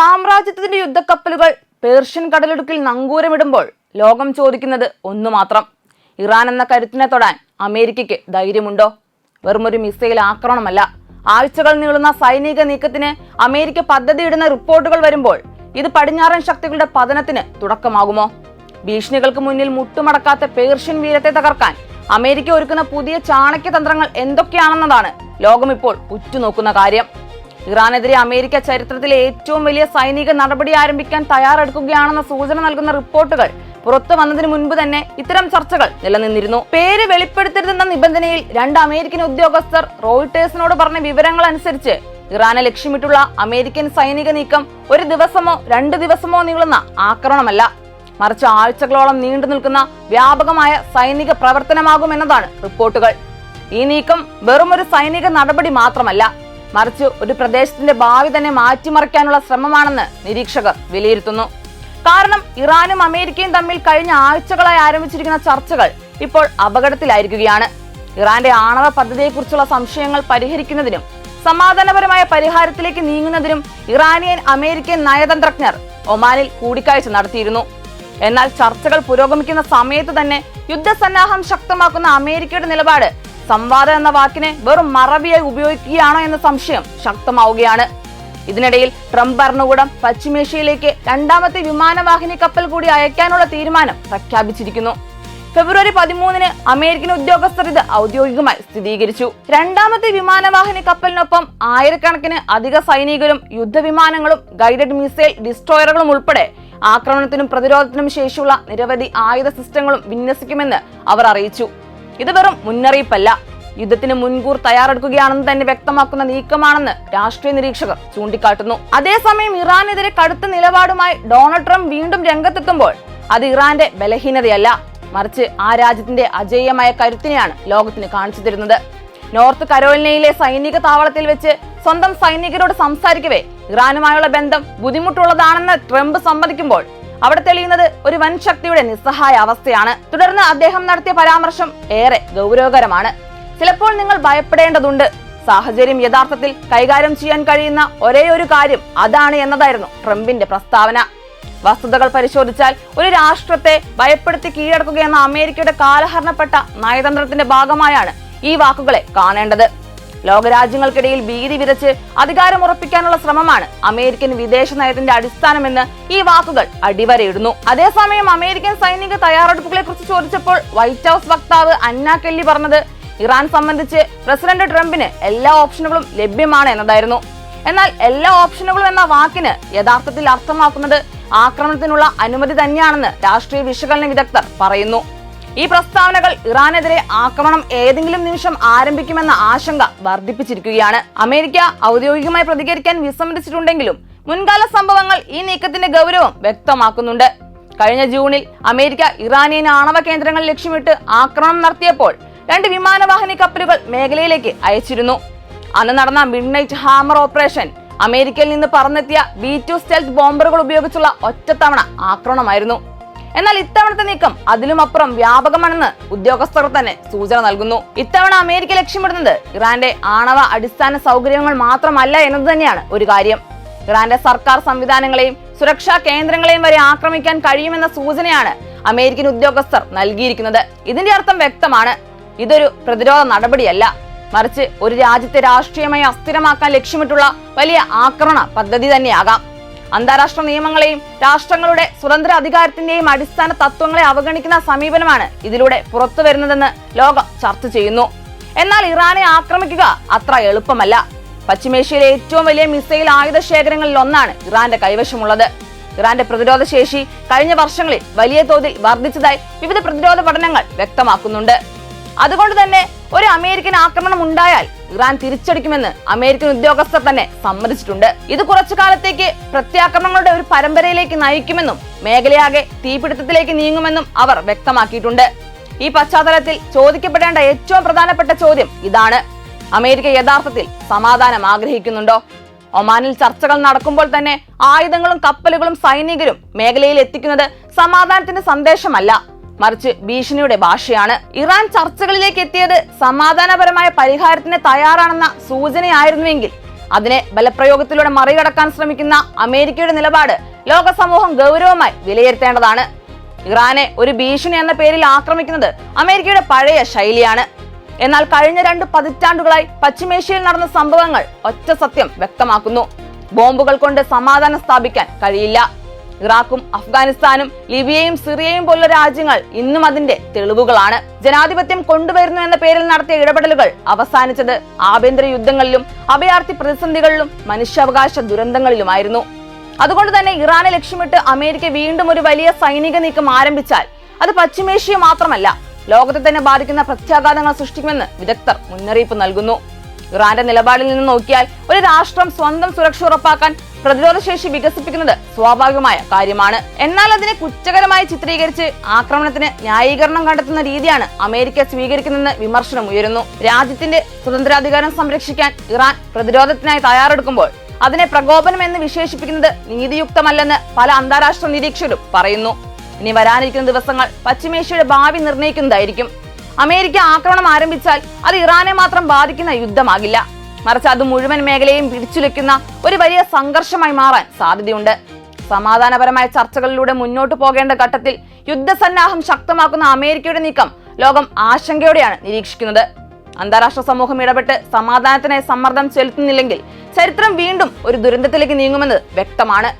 സാമ്രാജ്യത്തിന്റെ യുദ്ധക്കപ്പലുകൾ പേർഷ്യൻ കടലിടുക്കിൽ നങ്കൂരമിടുമ്പോൾ ലോകം ചോദിക്കുന്നത് ഒന്നു മാത്രം. ഇറാൻ എന്ന കരുത്തിനെ തൊടാൻ അമേരിക്കയ്ക്ക് ധൈര്യമുണ്ടോ? വെറുമൊരു മിസൈൽ ആക്രമണമല്ല. ആഴ്ചകൾ നീളുന്ന സൈനിക നീക്കത്തിന് അമേരിക്ക പദ്ധതിയിടുന്ന റിപ്പോർട്ടുകൾ വരുമ്പോൾ ഇത് പടിഞ്ഞാറൻ ശക്തികളുടെ പതനത്തിന് തുടക്കമാകുമോ? ഭീഷണികൾക്ക് മുന്നിൽ മുട്ടുമടക്കാത്ത പേർഷ്യൻ വീരത്തെ തകർക്കാൻ അമേരിക്ക ഒരുക്കുന്ന പുതിയ ചാണക്യ തന്ത്രങ്ങൾ എന്തൊക്കെയാണെന്നതാണ് ലോകം ഇപ്പോൾ ഉറ്റുനോക്കുന്ന കാര്യം. ഇറാനെതിരെ അമേരിക്ക ചരിത്രത്തിലെ ഏറ്റവും വലിയ സൈനിക നടപടി ആരംഭിക്കാൻ തയ്യാറെടുക്കുകയാണെന്ന സൂചന നൽകുന്ന റിപ്പോർട്ടുകൾ പുറത്തു വന്നതിന് മുൻപ് തന്നെ ഇത്തരം ചർച്ചകൾ നിലനിന്നിരുന്നു. പേര് വെളിപ്പെടുത്തരുതെന്ന നിബന്ധനയിൽ രണ്ട് അമേരിക്കൻ ഉദ്യോഗസ്ഥർ റോയിട്ടേഴ്സിനോട് പറഞ്ഞ വിവരങ്ങൾ അനുസരിച്ച് ഇറാനെ ലക്ഷ്യമിട്ടുള്ള അമേരിക്കൻ സൈനിക നീക്കം ഒരു ദിവസമോ രണ്ട് ദിവസമോ നീളുന്ന ആക്രമണമല്ല. മറിച്ച് ആഴ്ചകളോളം നീണ്ടു നിൽക്കുന്ന വ്യാപകമായ സൈനിക പ്രവർത്തനമാകുമെന്നതാണ് റിപ്പോർട്ടുകൾ. ഈ നീക്കം വെറും ഒരു സൈനിക നടപടി മാത്രമല്ല മറിച്ച് ഒരു പ്രദേശത്തിന്റെ ഭാവി തന്നെ മാറ്റിമറിക്കാനുള്ള ശ്രമമാണെന്ന് നിരീക്ഷകർ വിലയിരുത്തുന്നു. കാരണം ഇറാനും അമേരിക്കയും തമ്മിൽ കഴിഞ്ഞ ആഴ്ചകളായി ആരംഭിച്ചിരിക്കുന്ന ചർച്ചകൾ ഇപ്പോൾ അപകടത്തിലായിരിക്കുകയാണ്. ഇറാന്റെ ആണവ പദ്ധതിയെക്കുറിച്ചുള്ള സംശയങ്ങൾ പരിഹരിക്കുന്നതിനും സമാധാനപരമായ പരിഹാരത്തിലേക്ക് നീങ്ങുന്നതിനും ഇറാനിയൻ അമേരിക്കൻ നയതന്ത്രജ്ഞർ ഒമാനിൽ കൂടിക്കാഴ്ച നടത്തിയിരുന്നു. എന്നാൽ ചർച്ചകൾ പുരോഗമിക്കുന്ന സമയത്ത് തന്നെ യുദ്ധസന്നാഹം ശക്തമാക്കുന്ന അമേരിക്കയുടെ നിലപാട് സംവാദം എന്ന വാക്കിനെ വെറും മറവിയായി ഉപയോഗിക്കുകയാണോ എന്ന സംശയം ശക്തമാവുകയാണ്. ഇതിനിടയിൽ ട്രംപ് ഭരണകൂടം പശ്ചിമേഷ്യയിലേക്ക് രണ്ടാമത്തെ വിമാനവാഹിനി കപ്പൽ കൂടി അയക്കാനുള്ള തീരുമാനം പ്രഖ്യാപിച്ചിരിക്കുന്നു. ഫെബ്രുവരി പതിമൂന്നിന് അമേരിക്കൻ ഉദ്യോഗസ്ഥർ ഇത് ഔദ്യോഗികമായി സ്ഥിരീകരിച്ചു. രണ്ടാമത്തെ വിമാനവാഹിനി കപ്പലിനൊപ്പം ആയിരക്കണക്കിന് അധിക സൈനികരും യുദ്ധവിമാനങ്ങളും ഗൈഡഡ് മിസൈൽ ഡിസ്ട്രോയറുകളും ഉൾപ്പെടെ ആക്രമണത്തിനും പ്രതിരോധത്തിനും ശേഷിയുള്ള നിരവധി ആയുധ സിസ്റ്റങ്ങളും വിന്യസിക്കുമെന്ന് അവർ അറിയിച്ചു. ഇത് വെറും മുന്നറിയിപ്പല്ല. യുദ്ധത്തിന് മുൻകൂർ തയ്യാറെടുക്കുകയാണെന്ന് തന്നെ വ്യക്തമാക്കുന്ന നീക്കമാണെന്ന് രാഷ്ട്രീയ നിരീക്ഷകർ ചൂണ്ടിക്കാട്ടുന്നു. അതേസമയം ഇറാനെതിരെ കടുത്ത നിലപാടുമായി ഡൊണാൾഡ് ട്രംപ് വീണ്ടും രംഗത്തെത്തുമ്പോൾ അത് ഇറാന്റെ ബലഹീനതയല്ല. മറിച്ച് ആ രാജ്യത്തിന്റെ അജേയമായ കരുത്തിനെയാണ് ലോകത്തിന് കാണിച്ചു തരുന്നത്. നോർത്ത് കരോലിനയിലെ സൈനിക താവളത്തിൽ വെച്ച് സ്വന്തം സൈനികരോട് സംസാരിക്കവേ ഇറാനുമായുള്ള ബന്ധം ബുദ്ധിമുട്ടുള്ളതാണെന്ന് ട്രംപ് സമ്മതിക്കുമ്പോൾ അവിടെ തെളിയുന്നത് ഒരു വൻ ശക്തിയുടെ നിസ്സഹായ അവസ്ഥയാണ്. തുടർന്ന് അദ്ദേഹം നടത്തിയ പരാമർശം ഏറെ ഗൗരവകരമാണ്. ചിലപ്പോൾ നിങ്ങൾ ഭയപ്പെടേണ്ടതുണ്ട്. സാഹചര്യം യഥാർത്ഥത്തിൽ കൈകാര്യം ചെയ്യാൻ കഴിയുന്ന ഒരേ ഒരു കാര്യം അതാണ് എന്നതായിരുന്നു ട്രംപിന്റെ പ്രസ്താവന. വസ്തുതകൾ പരിശോധിച്ചാൽ ഒരു രാഷ്ട്രത്തെ ഭയപ്പെടുത്തി കീഴടക്കുക എന്ന അമേരിക്കയുടെ കാലഹരണപ്പെട്ട നയതന്ത്രത്തിന്റെ ഭാഗമായാണ് ഈ വാക്കുകളെ കാണേണ്ടത്. ലോകരാജ്യങ്ങൾക്കിടയിൽ ഭീതി വിതച്ച് അധികാരം ഉറപ്പിക്കാനുള്ള ശ്രമമാണ് അമേരിക്കൻ വിദേശ നയത്തിന്റെ അടിസ്ഥാനമെന്ന് ഈ വാക്കുകൾ അടിവരയിടുന്നു. അതേസമയം അമേരിക്കൻ സൈനിക തയ്യാറെടുപ്പുകളെ കുറിച്ച് ചോദിച്ചപ്പോൾ വൈറ്റ് ഹൌസ് വക്താവ് അന്ന കെല്ലി പറഞ്ഞത് ഇറാൻ സംബന്ധിച്ച് പ്രസിഡന്റ് ട്രംപിന് എല്ലാ ഓപ്ഷനുകളും ലഭ്യമാണ് എന്നതായിരുന്നു. എന്നാൽ എല്ലാ ഓപ്ഷനുകളും എന്ന വാക്കിന് യഥാർത്ഥത്തിൽ അർത്ഥമാക്കുന്നത് ആക്രമണത്തിനുള്ള അനുമതി തന്നെയാണെന്ന് രാഷ്ട്രീയ വിശകലന വിദഗ്ധർ പറയുന്നു. ഈ പ്രസ്താവനകൾ ഇറാനെതിരെ ആക്രമണം ഏതെങ്കിലും നിമിഷം ആരംഭിക്കുമെന്ന ആശങ്ക വർദ്ധിപ്പിച്ചിരിക്കുകയാണ്. അമേരിക്ക ഔദ്യോഗികമായി പ്രതികരിക്കാൻ വിസമ്മതിച്ചിട്ടുണ്ടെങ്കിലും മുൻകാല സംഭവങ്ങൾ ഈ നീക്കത്തിന്റെ ഗൗരവം വ്യക്തമാക്കുന്നുണ്ട്. കഴിഞ്ഞ ജൂണിൽ അമേരിക്ക ഇറാനിയൻ ആണവ കേന്ദ്രങ്ങൾ ലക്ഷ്യമിട്ട് ആക്രമണം നടത്തിയപ്പോൾ രണ്ട് വിമാനവാഹിനി കപ്പലുകൾ മേഖലയിലേക്ക് അയച്ചിരുന്നു. അന്ന് നടന്ന മിഡ് നൈറ്റ് ഹാമർ ഓപ്പറേഷൻ അമേരിക്കയിൽ നിന്ന് പറന്നെത്തിയ ബി ടു സ്റ്റെൽത്ത് ബോംബറുകൾ ഉപയോഗിച്ചുള്ള ഒറ്റത്തവണ ആക്രമണമായിരുന്നു. എന്നാൽ ഇത്തവണത്തെ നീക്കം അതിലും അപ്പുറം വ്യാപകമാണെന്ന് ഉദ്യോഗസ്ഥർ തന്നെ സൂചന നൽകുന്നു. ഇത്തവണ അമേരിക്ക ലക്ഷ്യമിടുന്നത് ഇറാന്റെ ആണവ അടിസ്ഥാന സൗകര്യങ്ങൾ മാത്രമല്ല എന്നത് തന്നെയാണ് ഒരു കാര്യം. ഇറാന്റെ സർക്കാർ സംവിധാനങ്ങളെയും സുരക്ഷാ കേന്ദ്രങ്ങളെയും വരെ ആക്രമിക്കാൻ കഴിയുമെന്ന സൂചനയാണ് അമേരിക്കൻ ഉദ്യോഗസ്ഥർ നൽകിയിരിക്കുന്നത്. ഇതിന്റെ അർത്ഥം വ്യക്തമാണ്. ഇതൊരു പ്രതിരോധ നടപടിയല്ല. മറിച്ച് ഒരു രാജ്യത്തെ രാഷ്ട്രീയമായി അസ്ഥിരമാക്കാൻ ലക്ഷ്യമിട്ടുള്ള വലിയ ആക്രമണ പദ്ധതി തന്നെയാകാം. അന്താരാഷ്ട്ര നിയമങ്ങളെയും രാഷ്ട്രങ്ങളുടെ സ്വതന്ത്ര അധികാരത്തിന്റെയും അടിസ്ഥാന തത്വങ്ങളെ അവഗണിക്കുന്ന സമീപനമാണ് ഇതിലൂടെ പുറത്തു വരുന്നതെന്ന് ലോകം ചർച്ച ചെയ്യുന്നു. എന്നാൽ ഇറാനെ ആക്രമിക്കുക അത്ര എളുപ്പമല്ല. പശ്ചിമേഷ്യയിലെ ഏറ്റവും വലിയ മിസൈൽ ആയുധ ശേഖരങ്ങളിൽ ഒന്നാണ് ഇറാന്റെ കൈവശമുള്ളത്. ഇറാന്റെ പ്രതിരോധ ശേഷി കഴിഞ്ഞ വർഷങ്ങളിൽ വലിയ തോതിൽ വർദ്ധിച്ചതായി വിവിധ പ്രതിരോധ പഠനങ്ങൾ വ്യക്തമാക്കുന്നുണ്ട്. അതുകൊണ്ട് തന്നെ ഒരു അമേരിക്കൻ ആക്രമണം ഉണ്ടായാൽ ഇറാൻ തിരിച്ചടിക്കുമെന്ന് അമേരിക്കൻ ഉദ്യോഗസ്ഥർ തന്നെ സമ്മതിച്ചിട്ടുണ്ട്. ഇത് കുറച്ചു കാലത്തേക്ക് പ്രത്യാക്രമണങ്ങളുടെ ഒരു പരമ്പരയിലേക്ക് നയിക്കുമെന്നും മേഖലയാകെ തീപിടുത്തത്തിലേക്ക് നീങ്ങുമെന്നും അവർ വ്യക്തമാക്കിയിട്ടുണ്ട്. ഈ പശ്ചാത്തലത്തിൽ ചോദിക്കപ്പെടേണ്ട ഏറ്റവും പ്രധാനപ്പെട്ട ചോദ്യം ഇതാണ്. അമേരിക്ക യഥാർത്ഥത്തിൽ സമാധാനം ആഗ്രഹിക്കുന്നുണ്ടോ? ഒമാനിൽ ചർച്ചകൾ നടക്കുമ്പോൾ തന്നെ ആയുധങ്ങളും കപ്പലുകളും സൈനികരും മേഖലയിൽ എത്തിക്കുന്നത് സമാധാനത്തിന്റെ സന്ദേശമല്ല. മറിച്ച് ഭീഷണിയുടെ ഭാഷയാണ്. ഇറാൻ ചർച്ചകളിലേക്ക് എത്തിയത് സമാധാനപരമായ പരിഹാരത്തിന് തയ്യാറാണെന്ന സൂചനയായിരുന്നുവെങ്കിൽ അതിനെ ബലപ്രയോഗത്തിലൂടെ മറികടക്കാൻ ശ്രമിക്കുന്ന അമേരിക്കയുടെ നിലപാട് ലോക സമൂഹം ഗൗരവമായി വിലയിരുത്തേണ്ടതാണ്. ഇറാനെ ഒരു ഭീഷണി എന്ന പേരിൽ ആക്രമിക്കുന്നത് അമേരിക്കയുടെ പഴയ ശൈലിയാണ്. എന്നാൽ കഴിഞ്ഞ രണ്ട് പതിറ്റാണ്ടുകളായി പശ്ചിമേഷ്യയിൽ നടന്ന സംഭവങ്ങൾ ഒറ്റ സത്യം വ്യക്തമാക്കുന്നു. ബോംബുകൾ കൊണ്ട് സമാധാനം സ്ഥാപിക്കാൻ കഴിയില്ല. ഇറാഖും അഫ്ഗാനിസ്ഥാനും ലിബിയയും സിറിയയും പോലുള്ള രാജ്യങ്ങൾ ഇന്നും അതിന്റെ തെളിവുകളാണ്. ജനാധിപത്യം കൊണ്ടുവരുന്നു എന്ന പേരിൽ നടത്തിയ ഇടപെടലുകൾ അവസാനിച്ചത് ആഭ്യന്തര യുദ്ധങ്ങളിലും അഭയാർത്ഥി പ്രതിസന്ധികളിലും മനുഷ്യാവകാശ ദുരന്തങ്ങളിലുമായിരുന്നു. അതുകൊണ്ട് തന്നെ ഇറാനെ ലക്ഷ്യമിട്ട് അമേരിക്ക വീണ്ടും ഒരു വലിയ സൈനിക നീക്കം ആരംഭിച്ചാൽ അത് പശ്ചിമേഷ്യ മാത്രമല്ല ലോകത്തെ തന്നെ ബാധിക്കുന്ന പ്രത്യാഘാതങ്ങൾ സൃഷ്ടിക്കുമെന്ന് വിദഗ്ധർ മുന്നറിയിപ്പ് നൽകുന്നു. ഇറാന്റെ നിലപാടിൽ നിന്ന് നോക്കിയാൽ ഒരു രാഷ്ട്രം സ്വന്തം സുരക്ഷ ഉറപ്പാക്കാൻ പ്രതിരോധ ശേഷി വികസിപ്പിക്കുന്നത് സ്വാഭാവികമായ കാര്യമാണ്. എന്നാൽ അതിനെ കുറ്റകരമായി ചിത്രീകരിച്ച് ആക്രമണത്തിന് ന്യായീകരണം കണ്ടെത്തുന്ന രീതിയാണ് അമേരിക്ക സ്വീകരിക്കുന്നതെന്ന് വിമർശനം ഉയരുന്നു. രാജ്യത്തിന്റെ സ്വതന്ത്രാധികാരം സംരക്ഷിക്കാൻ ഇറാൻ പ്രതിരോധത്തിനായി തയ്യാറെടുക്കുമ്പോൾ അതിനെ പ്രകോപനം എന്ന് വിശേഷിപ്പിക്കുന്നത് നീതിയുക്തമല്ലെന്ന് പല അന്താരാഷ്ട്ര നിരീക്ഷകരും പറയുന്നു. ഇനി വരാനിരിക്കുന്ന ദിവസങ്ങൾ പശ്ചിമേഷ്യയുടെ ഭാവി നിർണയിക്കുന്നതായിരിക്കും. അമേരിക്ക ആക്രമണം ആരംഭിച്ചാൽ അത് ഇറാനെ മാത്രം ബാധിക്കുന്ന യുദ്ധമാകില്ല. മറിച്ച് അത് മുഴുവൻ മേഖലയും പിടിച്ചുലയ്ക്കുന്ന ഒരു വലിയ സംഘർഷമായി മാറാൻ സാധ്യതയുണ്ട്. സമാധാനപരമായ ചർച്ചകളിലൂടെ മുന്നോട്ട് പോകേണ്ട ഘട്ടത്തിൽ യുദ്ധസന്നാഹം ശക്തമാക്കുന്ന അമേരിക്കയുടെ നീക്കം ലോകം ആശങ്കയോടെയാണ് നിരീക്ഷിക്കുന്നത്. അന്താരാഷ്ട്ര സമൂഹം ഇടപെട്ട് സമാധാനത്തിനായി സമ്മർദ്ദം ചെലുത്തുന്നില്ലെങ്കിൽ ചരിത്രം വീണ്ടും ഒരു ദുരന്തത്തിലേക്ക് നീങ്ങുമെന്ന് വ്യക്തമാണ്.